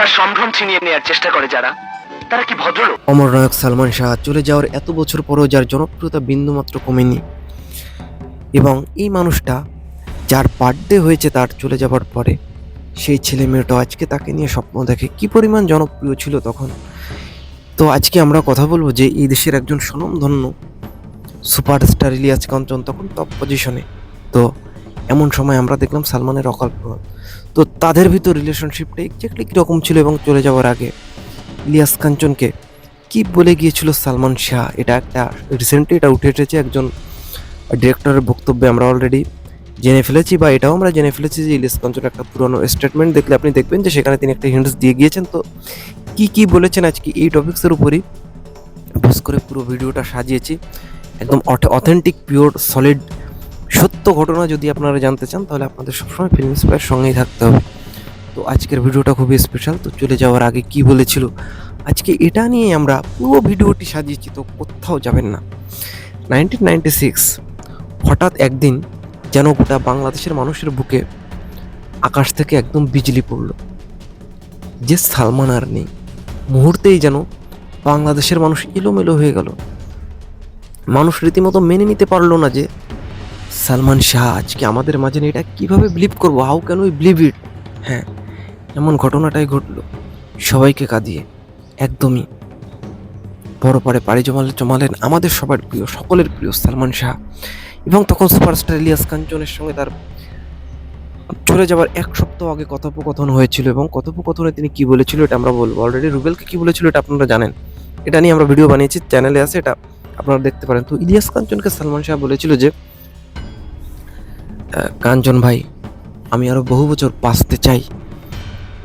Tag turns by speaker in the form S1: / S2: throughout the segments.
S1: তার সম্ভ্রম ছিনিয়ে নেওয়ার চেষ্টা করে যারা, তারা কি ভদ্রলোক?
S2: অমর নায়ক সালমান শাহ চলে যাওয়ার এত বছর পরেও যার জনপ্রিয়তা বিন্দুমাত্র কমেনি, এবং এই মানুষটা যার বার্থডে হয়েছে তার চলে যাবার পরে, সেই ছেলে মেয়েটা আজকে তাকে নিয়ে স্বপ্ন দেখে কি পরিমাণ জনপ্রিয় ছিল তখন। তো আজকে আমরা কথা বলব যে এই দেশের একজন স্বনামধন্য সুপারস্টার ইলিয়াস কাঞ্চন তখন টপ পজিশনে তো এমন সময় আমরা দেখলাম সালমানের অকাল প্রভাব তো তাদের ভিতর রিলেশনশিপটা এক্স্যাক্টলি কীরকম ছিল এবং চলে যাওয়ার আগে ইলিয়াস কাঞ্চনকে কি বলে গিয়েছিল সালমান শাহ? এটা একটা রিসেন্টলি এটা উঠে এসেছে একজন ডিরেক্টরের বক্তব্যে আমরা অলরেডি জেনে ফেলেছি বা এটাও আমরা জেনে ফেলেছি যে ইলিয়াস কাঞ্চন একটা পুরনো স্টেটমেন্ট দেখলে আপনি দেখবেন যে সেখানে তিনি একটা হিন্টস দিয়ে গিয়েছেন। তো কি কি বলেছেন আজকে এই টপিক্সের উপরই? বস করে পুরো ভিডিওটা সাজিয়েছি। একদম অথেন্টিক পিওর সলিড সত্য ঘটনা যদি আপনারা জানতে চান, তাহলে আপনাদের সবসময় ফিল্ম স্পায়ের সঙ্গেই থাকতে হবে। তো আজকের ভিডিওটা খুবই স্পেশাল তো চলে যাওয়ার আগে কি বলেছিল? আজকে এটা নিয়ে আমরা পুরো ভিডিওটি সাজিয়েছি, তো কোথাও যাবেন না। নাইনটিন নাইনটি সিক্স হঠাৎ একদিন যেন গোটা বাংলাদেশের মানুষের বুকে আকাশ থেকে একদম বিজলি পড়ল। যে সালমান আর নেই। মুহূর্তেই যেন বাংলাদেশের মানুষ এলোমেলো হয়ে গেল। মানুষ রীতিমতো মেনে নিতে পারল না যে সালমান শাহ, আজকে আমাদের মাঝে এটা কীভাবে বিলিভ করব? How can we believe it হ্যাঁ এমন ঘটনাটাই ঘটলো। সবাইকে কাঁদিয়ে, একদমই। বড় পাড়ে পাড়ি জমালে, জমালেন আমাদের সবার প্রিয়, সকলের প্রিয় সালমান শাহ। এবং তখন সুপারস্টার ইলিয়াস কাঞ্চনের সঙ্গে তার চলে যাওয়ার এক সপ্তাহ আগে কথোপকথন হয়েছিল এবং কথোপকথনে তিনি কি বলেছিল এটা আমরা বলব। অলরেডি রুবেলকে কি বলেছিল এটা আপনারা জানেন। এটা নিয়ে আমরা ভিডিও বানিয়েছি চ্যানেলে আছে, এটা আপনারা দেখতে পারেন। তো ইলিয়াস কাঞ্চনকে সালমান শাহ বলেছিল যে কাঞ্চন ভাই, আমি আরও বহু বছর বাঁচতে চাই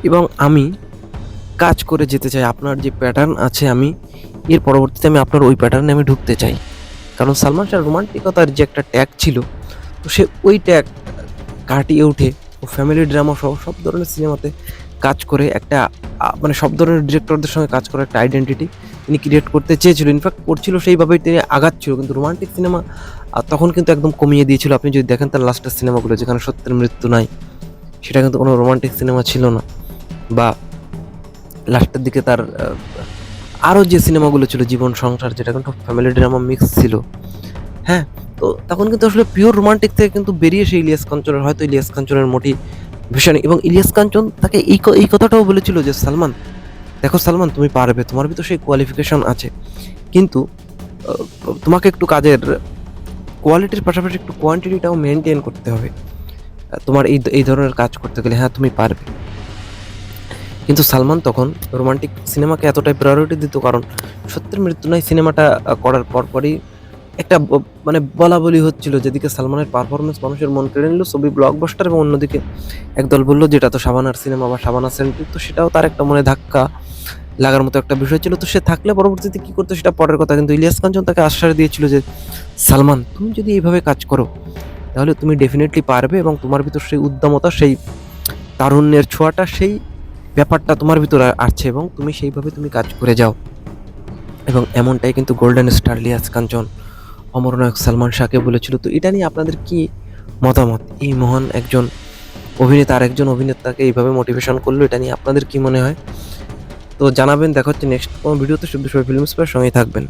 S2: এবং আমি কাজ করে যেতে চাই। আপনার যে প্যাটার্ন আছে আমি, এর পরবর্তীতে আমি আপনার ওই প্যাটার্নে আমি ঢুকতে চাই। কারণ সালমান শাহ রোমান্টিকতার যে একটা ট্যাগ ছিল, তো সে ওই ট্যাগ কাটিয়ে উঠে, ও ফ্যামিলি ড্রামা সহ সব ধরনের সিনেমাতে কাজ করে একটা মানে সব ধরনের ডিরেক্টরদের সঙ্গে কাজ করে একটা আইডেন্টিটি তিনি ক্রিয়েট করতে চেয়েছিল। ইনফ্যাক্ট করছিল, সেইভাবেই তিনি আগাচ্ছিল কিন্তু রোমান্টিক সিনেমা তখন কিন্তু একদম কমিয়ে দিয়েছিল। আপনি যদি দেখেন তার লাস্টের সিনেমাগুলো যেখানে সত্যের মৃত্যু নাই, সেটা কিন্তু কোনো রোমান্টিক সিনেমা ছিল না। বা লাস্টের দিকে তার আরও যে সিনেমাগুলো ছিল, জীবন, সংসার, যেটা কিন্তু ফ্যামিলি ড্রামা মিক্স ছিল। হ্যাঁ তো তখন কিন্তু আসলে পিওর রোমান্টিক থেকে কিন্তু বেরিয়ে সেই ইলিয়াস কাঞ্চনের, হয়তো ইলিয়াস কাঞ্চনের মোটি ভীষণ এবং ইলিয়াস কাঞ্চন তাকে এই এই কথাটাও বলেছিল যে, সালমান, দেখো সালমান, তুমি পারবে, তোমার ভিতর সেই কোয়ালিফিকেশন আছে। কিন্তু তোমাকে একটু কাজের কোয়ালিটির পাশাপাশি একটু কোয়ান্টিটিটাও মেনটেন করতে হবে। তোমার এই এই ধরনের কাজ করতে গেলে হ্যাঁ তুমি পারবে। কিন্তু সালমান তখন রোমান্টিক সিনেমাকে এতটাই প্রায়োরিটি দিত, কারণ সত্যের মৃত্যু নয় সিনেমাটা করার পরপরই একটা মানে বলা বলি হচ্ছিল যেদিকে সালমানের পারফরমেন্স মানুষের মন কেড়ে নিল, ছবি ব্লকবাস্টার এবং অন্যদিকে একদল বলল যেটা তো সাবানার সিনেমা বা সাবানা সেন্ট্রিক তো সেটাও তার একটা মনে ধাক্কা লাগার মতো একটা বিষয় ছিল। তো সে থাকলে পরবর্তীতে কী করতো সেটা পরের কথা, কিন্তু ইলিয়াস কাঞ্চন তাকে আশ্বাস দিয়েছিল যে, সালমান, তুমি যদি এইভাবে কাজ করো, তাহলে তুমি ডেফিনেটলি পারবে এবং তোমার ভিতর সেই উদ্যমতা, সেই তারুণ্যের ছোঁয়াটা, সেই ব্যাপারটা তোমার ভিতরে আসছে এবং তুমি সেইভাবে তুমি কাজ করে যাও। এবং এমনটাই কিন্তু গোল্ডেন স্টার লিয়াস কাঞ্চন অমরনায়ক সালমান শাহকে বলেছিল। তো এটা নিয়ে আপনাদের কি মতামত? এই মহান একজন অভিনেতা আর একজন অভিনেতাকে এইভাবে মোটিভেশন করল, এটা নিয়ে আপনাদের কি মনে হয়? তো জানাবেন, দেখা হচ্ছে নেক্সট কোনো ভিডিওতে শুধু সবাই ফিল্ম স্পেয়ার সঙ্গেই থাকবেন।